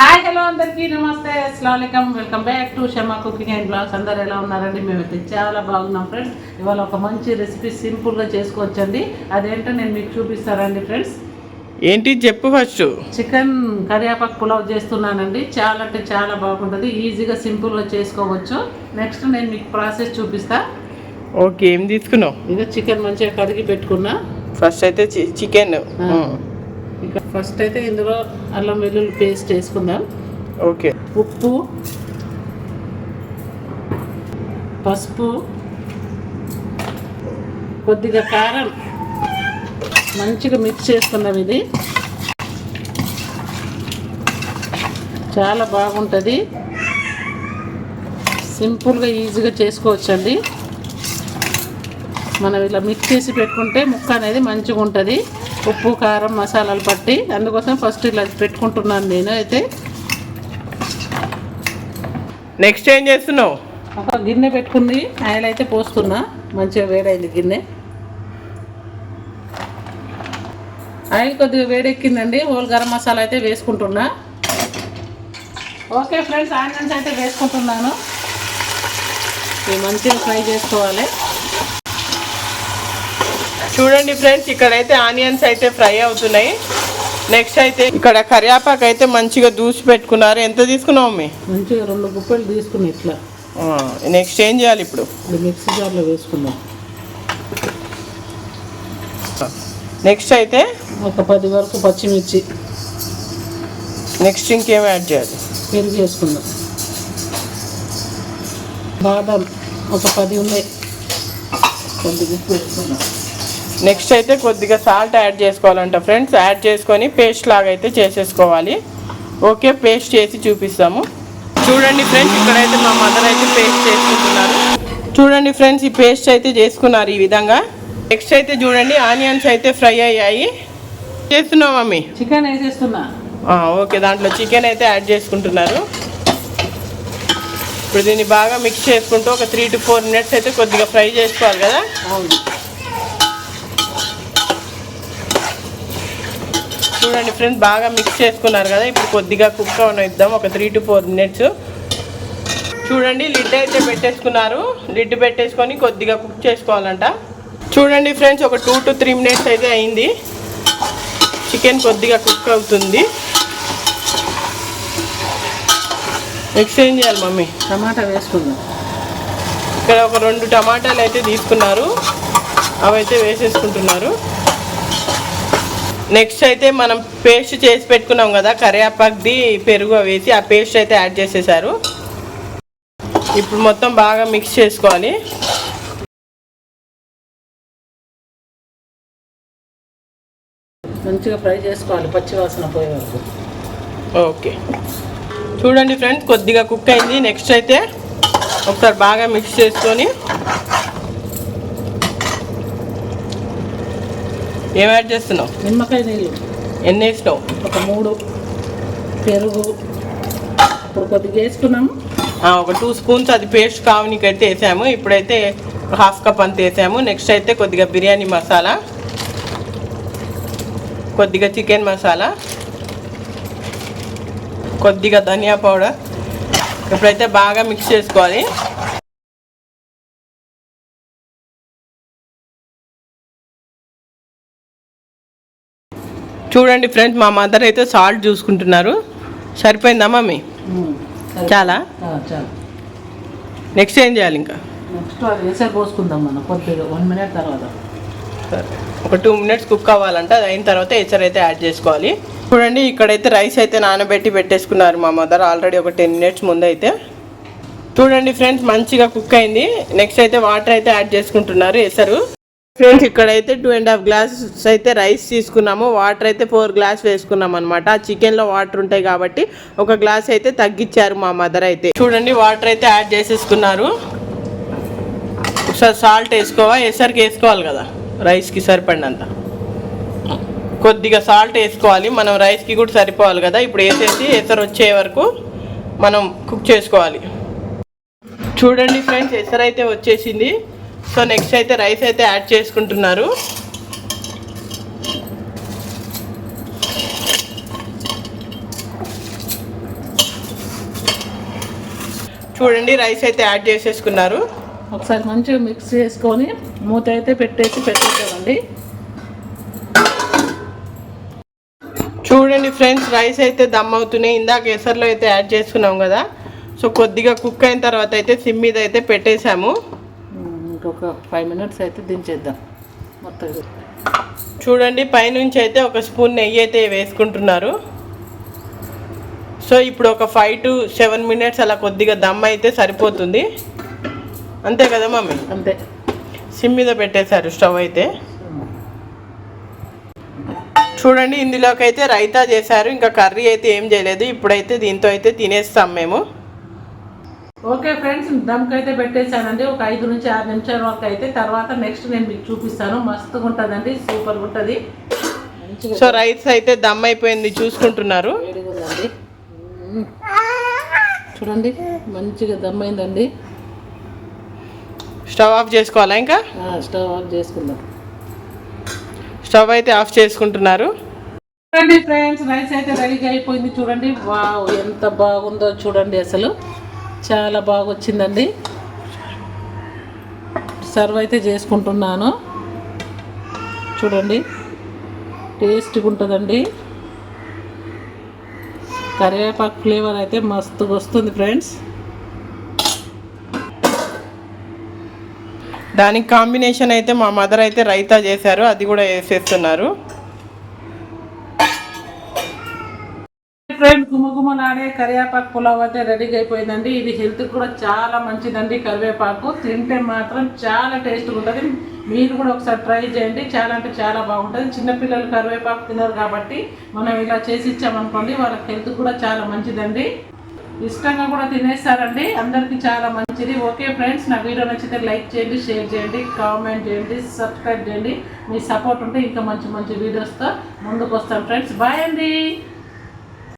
Hi hello అందరికీ నమస్తే అస్సలం welcome back to Shama cooking and blogs. అందరు ఎలా ఉన్నారండి? మేమైతే చాలా బాగున్నాం ఫ్రెండ్స్. ఇవాళ ఒక మంచి రెసిపీ సింపుల్గా చేసుకోవచ్చండి. అదేంటో నేను మీకు చూపిస్తానండి ఫ్రెండ్స్. ఏంటి? చెప్పు ఫస్ట్. చికెన్ కరియాపాకు పులావ్ చేస్తున్నానండి. చాలా అంటే చాలా బాగుంటుంది. ఈజీగా సింపుల్గా చేసుకోవచ్చు. నెక్స్ట్ నేను మీకు ప్రాసెస్ చూపిస్తా. ఓకే ఏం తీసుకున్నావు? ఇక చికెన్ మంచిగా కడిగి పెట్టుకున్నా. ఫస్ట్ అయితే చికెన్. ఆ. ఇక ఫస్ట్ అయితే ఇందులో అల్లం వెల్లుల్లి పేస్ట్ వేసుకుందాం. ఓకే. ఉప్పు పసుపు కొద్దిగా కారం మంచిగా మిక్స్ చేసుకున్నాం ఇది. చాలా బాగుంటుంది. సింపుల్గా ఈజీగా చేసుకోవచ్చండి. మనం ఇలా మిక్స్ చేసి పెట్టుకుంటే ముక్క అనేది మంచిగా ఉంటుంది. ఉప్పు కారం మసాలాలు పట్టి అందుకోసం ఫస్ట్ ఇలా పెట్టుకుంటున్నాను నేను అయితే. నెక్స్ట్ ఏం చేస్తున్నావు? ఒక గిన్నె పెట్టుకుంది. ఆయిల్ అయితే పోస్తున్నా. మంచిగా వేడైంది గిన్నె. ఆయిల్ కొద్దిగా వేడెక్కిందండి. హోల్ గరం మసాలా అయితే వేసుకుంటున్నా. ఓకే ఫ్రెండ్స్ ఆనియన్స్ అయితే వేసుకుంటున్నాను. ఇవి మంచిగా ఫ్రై చేసుకోవాలి. చూడండి ఫ్రెండ్స్ ఇక్కడైతే ఆనియన్స్ అయితే ఫ్రై అవుతున్నాయి. నెక్స్ట్ అయితే ఇక్కడ కరివేపాకు అయితే మంచిగా దూసి పెట్టుకున్నారు. ఎంత తీసుకున్నావు మీ మంచిగా రెండు గుప్పలు తీసుకుని ఇట్లా. నెక్స్ట్ ఏం చేయాలి ఇప్పుడు? మిక్సీ జార్లో వేసుకుందాం. నెక్స్ట్ అయితే ఒక పది వరకు పచ్చిమిర్చి. నెక్స్ట్ ఇంకేం యాడ్ చేయాలి? పెరుగు వేసుకుందాం. బాదం ఒక పది ఉన్నాయి. కొద్దిగా ఉప్పు వేసుకుందాం. నెక్స్ట్ అయితే కొద్దిగా సాల్ట్ యాడ్ చేసుకోవాలంట ఫ్రెండ్స్. యాడ్ చేసుకొని పేస్ట్ లాగా అయితే చేసేసుకోవాలి. ఓకే పేస్ట్ చేసి చూపిస్తాము. చూడండి ఫ్రెండ్స్ ఇక్కడైతే మా మదర్ అయితే పేస్ట్ చేసుకుంటున్నారు. చూడండి ఫ్రెండ్స్ ఈ పేస్ట్ అయితే చేసుకున్నారు ఈ విధంగా. నెక్స్ట్ అయితే చూడండి ఆనియన్స్ అయితే ఫ్రై అయ్యాయి. చేస్తున్నాం మమ్మీ? చికెన్ వేసేస్తున్నా. ఓకే దాంట్లో చికెన్ అయితే యాడ్ చేసుకుంటున్నారు. ఇప్పుడు దీన్ని బాగా మిక్స్ చేసుకుంటూ ఒక త్రీ టు ఫోర్ మినిట్స్ అయితే కొద్దిగా ఫ్రై చేసుకోవాలి కదా? చూడండి ఫ్రెండ్స్ బాగా మిక్స్ చేసుకున్నారు కదా. ఇప్పుడు కొద్దిగా కుక్ ఇద్దాం ఒక త్రీ టు ఫోర్ మినిట్స్ చూడండి లిడ్ అయితే పెట్టేసుకున్నారు. లిడ్ పెట్టేసుకొని కొద్దిగా కుక్ చేసుకోవాలంట. చూడండి ఫ్రెండ్స్ ఒక టూ టు త్రీ మినిట్స్ అయితే అయింది. చికెన్ కొద్దిగా కుక్ అవుతుంది. నెక్స్ట్ ఏం చేయాలి మమ్మీ? టమాటా వేసుకుందాం. ఇక్కడ ఒక రెండు టమాటాలు అయితే తీసుకున్నారు. అవైతే వేసేసుకుంటున్నారు. నెక్స్ట్ అయితే మనం పేస్ట్ చేసి పెట్టుకున్నాం కదా కరివేపాకుది పెరుగు వేసి ఆ పేస్ట్ అయితే యాడ్ చేసేసారు. ఇప్పుడు మొత్తం బాగా మిక్స్ చేసుకోవాలి. మంచిగా ఫ్రై చేసుకోవాలి పచ్చి వాసన పోయే వరకు. ఓకే. చూడండి ఫ్రెండ్స్ కొద్దిగా కుక్ అయింది. నెక్స్ట్ అయితే ఒకసారి బాగా మిక్స్ చేసుకొని ఏం యాడ్ చేస్తున్నావు? నిమ్మకాయ నీళ్ళు. ఎన్ని వేసినావు? ఒక మూడు. పెరుగు. ఇప్పుడు కొద్దిగా వేసుకున్నాము. ఒక టూ స్పూన్స్ అది పేస్ట్ కావనికి అయితే వేసాము. ఇప్పుడైతే హాఫ్ కప్ అంత వేసాము. నెక్స్ట్ అయితే కొద్దిగా బిర్యానీ మసాలా. కొద్దిగా చికెన్ మసాలా. కొద్దిగా ధనియా పౌడర్. ఇప్పుడైతే బాగా మిక్స్ చేసుకోవాలి. చూడండి ఫ్రెండ్స్ మా మదర్ అయితే సాల్ట్ చూసుకుంటున్నారు. సరిపోయిందా మమ్మీ. చాలా? నెక్స్ట్ ఏం చేయాలి ఇంకా? నెక్స్ట్ అది వేసారి పోసుకుందాం మనం కొద్దిగా వన్ మినిట్ తర్వాత. ఒక టూ మినిట్స్ కుక్ అవ్వాలంటే అది అయిన తర్వాత ఎసరు అయితే యాడ్ చేసుకోవాలి. చూడండి ఇక్కడైతే రైస్ అయితే నానబెట్టి పెట్టేసుకున్నారు మా మదర్ ఆల్రెడీ ఒక టెన్ మినిట్స్ ముందు అయితే చూడండి ఫ్రెండ్స్ మంచిగా కుక్ అయింది. నెక్స్ట్ అయితే వాటర్ అయితే యాడ్ చేసుకుంటున్నారు ఎసరు. ఫ్రెండ్స్ ఇక్కడైతే టూ అండ్ హాఫ్ గ్లాసెస్ అయితే రైస్ తీసుకున్నాము. వాటర్ అయితే ఫోర్ గ్లాస్ వేసుకున్నాం అనమాట ఆ చికెన్లో వాటర్ ఉంటాయి కాబట్టి ఒక గ్లాస్ అయితే తగ్గించారు మా మదర్ అయితే. చూడండి వాటర్ అయితే యాడ్ చేసేసుకున్నారు. ఒకసారి సాల్ట్ వేసుకోవా? ఎసరికి వేసుకోవాలి కదా? రైస్కి సరిపడినంత. కొద్దిగా సాల్ట్ వేసుకోవాలి. మనం రైస్కి కూడా సరిపోవాలి కదా? ఇప్పుడు వేసేసి ఎసరు వచ్చే వరకు మనం కుక్ చేసుకోవాలి. చూడండి ఫ్రెండ్స్ ఎసరైతే వచ్చేసింది. సో నెక్స్ట్ అయితే రైస్ అయితే యాడ్ చేసుకుంటున్నారు. చూడండి రైస్ అయితే యాడ్ చేసేసుకున్నారు. ఒకసారి మంచిగా మిక్స్ చేసుకొని మూత అయితే పెట్టేసి పెట్టేద్దామండి. చూడండి ఫ్రెండ్స్ రైస్ అయితే దమ్ అవుతున్నాయి. ఇందాక ఎసర్లో అయితే యాడ్ చేసుకున్నాం కదా. సో కొద్దిగా కుక్ అయిన తర్వాత అయితే సిమ్ మీద అయితే పెట్టేశాము. ఇంకొక ఫైవ్ మినిట్స్ అయితే దించేద్దాం. మొత్తం. చూడండి పైనుంచి అయితే ఒక స్పూన్ నెయ్యి అయితే వేసుకుంటున్నారు. సో ఇప్పుడు ఒక ఫైవ్ టు సెవెన్ మినిట్స్ అలా కొద్దిగా దమ్ అయితే సరిపోతుంది. అంతే కదా మమ్మీ? అంతే. సిమ్ మీద పెట్టేశారు స్టవ్ అయితే. చూడండి ఇందులోకి అయితే రైతా చేశారు. ఇంకా కర్రీ అయితే ఏం చేయలేదు. ఇప్పుడైతే దీంతో అయితే తినేస్తాం మేము. ఓకే ఫ్రెండ్స్ దమ్కి అయితే పెట్టేశానండి. ఒక ఐదు నుంచి ఆరు నిమిషాల వరకు అయితే తర్వాత నెక్స్ట్ నేను మీకు చూపిస్తాను. మస్తుగా ఉంటుందండి సూపర్గా ఉంటుంది. సో రైస్ అయితే దమ్ అయిపోయింది చూసుకుంటున్నారు. చూడండి మంచిగా దమ్ అయిందండి. స్టవ్ ఆఫ్ చేసుకోవాలా ఇంకా? స్టవ్ ఆఫ్ చేసుకుందాం. స్టవ్ అయితే ఆఫ్ చేసుకుంటున్నారు. చూడండి ఫ్రెండ్స్ రైస్ అయితే రెడీగా అయిపోయింది. చూడండి వావ్ ఎంత బాగుందో చూడండి అసలు. చాలా బాగా వచ్చిందండి సర్వ్ అయితే చేసుకుంటున్నాను. చూడండి. టేస్ట్గా ఉంటుందండి. కరివేపాకు ఫ్లేవర్ అయితే మస్తుగా వస్తుంది ఫ్రెండ్స్. దానికి కాంబినేషన్ అయితే మా మదర్ అయితే రైతా చేశారు అది కూడా వేసేస్తున్నారు ఫ్రెండ్ కరివేపాకు పులావ్ అయితే రెడీగా అయిపోయిందండి. ఇది హెల్త్ కూడా చాలా మంచిదండి కరివేపాకు. తింటే మాత్రం చాలా టేస్ట్గా ఉంటుంది. మీరు కూడా ఒకసారి ట్రై చేయండి. చాలా అంటే చాలా బాగుంటుంది. చిన్నపిల్లలు కరివేపాకు తినరు కాబట్టి మనం ఇలా చేసి ఇచ్చామనుకోండి వాళ్ళకి హెల్త్ కూడా చాలా మంచిదండి. ఇష్టంగా కూడా తినేస్తారండి. అందరికీ చాలా మంచిది. ఓకే ఫ్రెండ్స్ నా వీడియో నచ్చితే లైక్ చేయండి షేర్ చేయండి కామెంట్ చేయండి సబ్స్క్రైబ్ చేయండి. మీ సపోర్ట్ ఉంటే ఇంకా మంచి మంచి వీడియోస్తో ముందుకు వస్తాం ఫ్రెండ్స్ బాయ్ అండి.